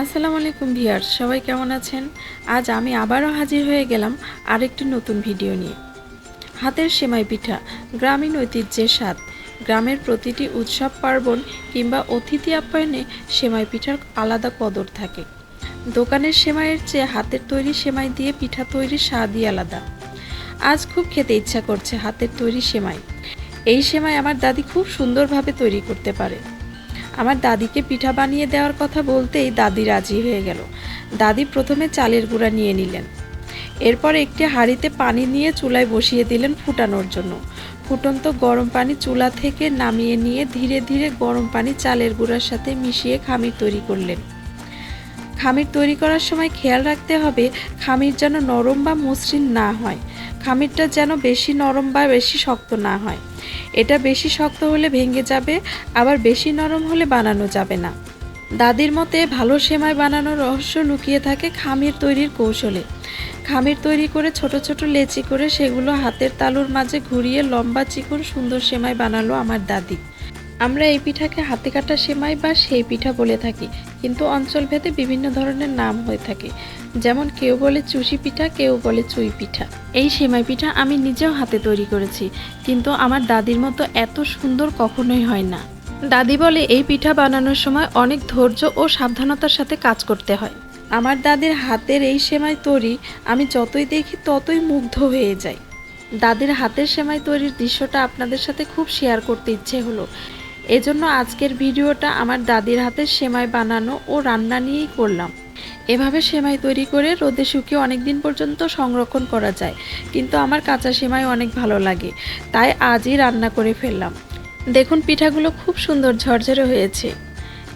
আসসালামু আলাইকুম ভিয়ার্স সবাই কেমন আছেন? আজ আমি আবারও হাজির হয়ে গেলাম আরেকটি নতুন ভিডিও নিয়ে। হাতের সেমাই পিঠা গ্রামীণ ঐতিহ্যের স্বাদ, গ্রামের প্রতিটি উৎসব, পার্বণ কিংবা অতিথি আপ্যায়নে সেমাই পিঠার আলাদা কদর থাকে। দোকানের সেমাইয়ের চেয়ে হাতের তৈরি সেমাই দিয়ে পিঠা তৈরির স্বাদই আলাদা। আজ খুব খেতে ইচ্ছা করছে হাতের তৈরি সেমাই। এই সেমাই আমার দাদি খুব সুন্দরভাবে তৈরি করতে পারে। আমার দাদিকে পিঠা বানিয়ে দেওয়ার কথা বলতেই দাদি রাজি হয়ে গেল। দাদি প্রথমে চালের গুঁড়া নিয়ে নিলেন। এরপর একটি হাঁড়িতে পানি নিয়ে চুলায় বসিয়ে দিলেন ফুটানোর জন্য। ফুটন্ত গরম পানি চুলা থেকে নামিয়ে নিয়ে ধীরে ধীরে গরম পানি চালের গুঁড়ার সাথে মিশিয়ে খামির তৈরি করলেন। খামির তৈরি করার সময় খেয়াল রাখতে হবে, খামির যেন নরম বা মসৃণ না হয়। খামিরটা যেন বেশি নরম বা বেশি শক্ত না হয়। এটা বেশি শক্ত হলে ভেঙে যাবে, আবার বেশি নরম হলে বানানো যাবে না। দাদির মতে, ভালো সেমাই বানানোর রহস্য লুকিয়ে থাকে খামির তৈরির কৌশলে। খামির তৈরি করে ছোট ছোট লেচি করে সেগুলো হাতের তালুর মাঝে ঘুরিয়ে লম্বা চিকন সুন্দর সেমাই বানালো আমার দাদি। আমরা এই পিঠাকে হাতে কাটা সেমাই বা সেই পিঠা বলে থাকি, কিন্তু অঞ্চলভেদে বিভিন্ন ধরনের নাম হয়ে থাকে। যেমন কেউ বলে চুষি পিঠা, কেউ বলে চুই পিঠা। এই সেমাই পিঠা আমি নিজেও হাতে তৈরি করেছি, কিন্তু আমার দাদির মতো এত সুন্দর কখনোই হয় না। দাদি বলে এই পিঠা বানানোর সময় অনেক ধৈর্য ও সাবধানতার সাথে কাজ করতে হয়। আমার দাদির হাতের এই সেমাই তৈরি আমি যতই দেখি ততই মুগ্ধ হয়ে যাই। দাদির হাতের সেমাই তৈরির দৃশ্যটা আপনাদের সাথে খুব শেয়ার করতে ইচ্ছে হলো। এজন্য আজকের ভিডিওটা আমার দাদির হাতের সেমাই বানানো ও রান্না নিয়েই করলাম। এভাবে সেমাই তৈরি করে রোদে শুকিয়ে অনেক দিন পর্যন্ত সংরক্ষণ করা যায়। কিন্তু আমার কাঁচা সেমাই অনেক ভালো লাগে। তাই আজই রান্না করে ফেললাম। দেখুন, পিঠাগুলো খুব সুন্দর ঝরঝরে হয়েছে।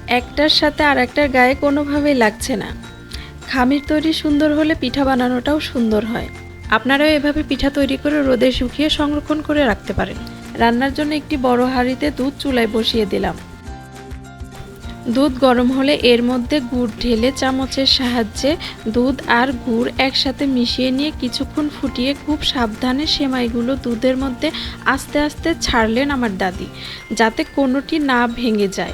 একটার সাথে আর একটার গায়ে কোনোভাবেই লাগছে না। খামির তৈরি সুন্দর হলে পিঠা বানানোটাও সুন্দর হয়। আপনারাও এভাবে পিঠা তৈরি করে রোদে শুকিয়ে সংরক্ষণ করে রাখতে পারেন। রান্নার জন্য একটি বড় হাঁড়িতে দুধ চুলায় বসিয়ে দিলাম। দুধ গরম হলে এর মধ্যে গুড় ঢেলে চামচের সাহায্যে দুধ আর গুড় একসাথে মিশিয়ে নিয়ে কিছুক্ষণ ফুটিয়ে খুব সাবধানে সেমাইগুলো দুধের মধ্যে আস্তে আস্তে ছাড়লেন আমার দাদি, যাতে কোনোটি না ভেঙে যায়।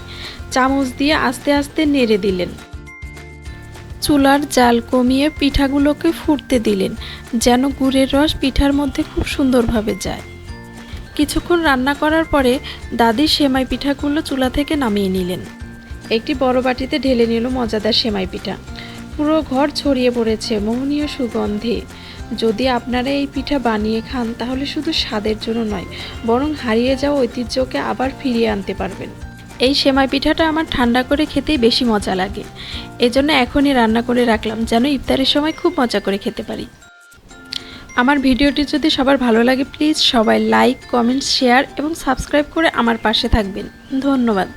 চামচ দিয়ে আস্তে আস্তে নেড়ে দিলেন। চুলার জাল কমিয়ে পিঠাগুলোকে ফুটতে দিলেন, যেন গুড়ের রস পিঠার মধ্যে খুব সুন্দরভাবে যায়। কিছুক্ষণ রান্না করার পরে দাদি সেমাই পিঠাগুলো চুলা থেকে নামিয়ে নিলেন। একটি বড় বাটিতে ঢেলে নিল মজাদার সেমাই পিঠা। পুরো ঘর ছড়িয়ে পড়েছে মোহনীয় সুগন্ধে। যদি আপনারা এই পিঠা বানিয়ে খান, তাহলে শুধু স্বাদের জন্য নয়, বরং হারিয়ে যাওয়া ঐতিহ্যকে আবার ফিরিয়ে আনতে পারবেন। এই সেমাই পিঠাটা আমার ঠান্ডা করে খেতেই বেশি মজা লাগে। এজন্য এখনই রান্না করে রাখলাম, যেন ইফতারের সময় খুব মজা করে খেতে পারি। আমার ভিডিওটি যদি সবার ভালো লাগে, প্লিজ সবাই লাইক, কমেন্ট, শেয়ার এবং সাবস্ক্রাইব করে আমার পাশে থাকবেন। ধন্যবাদ।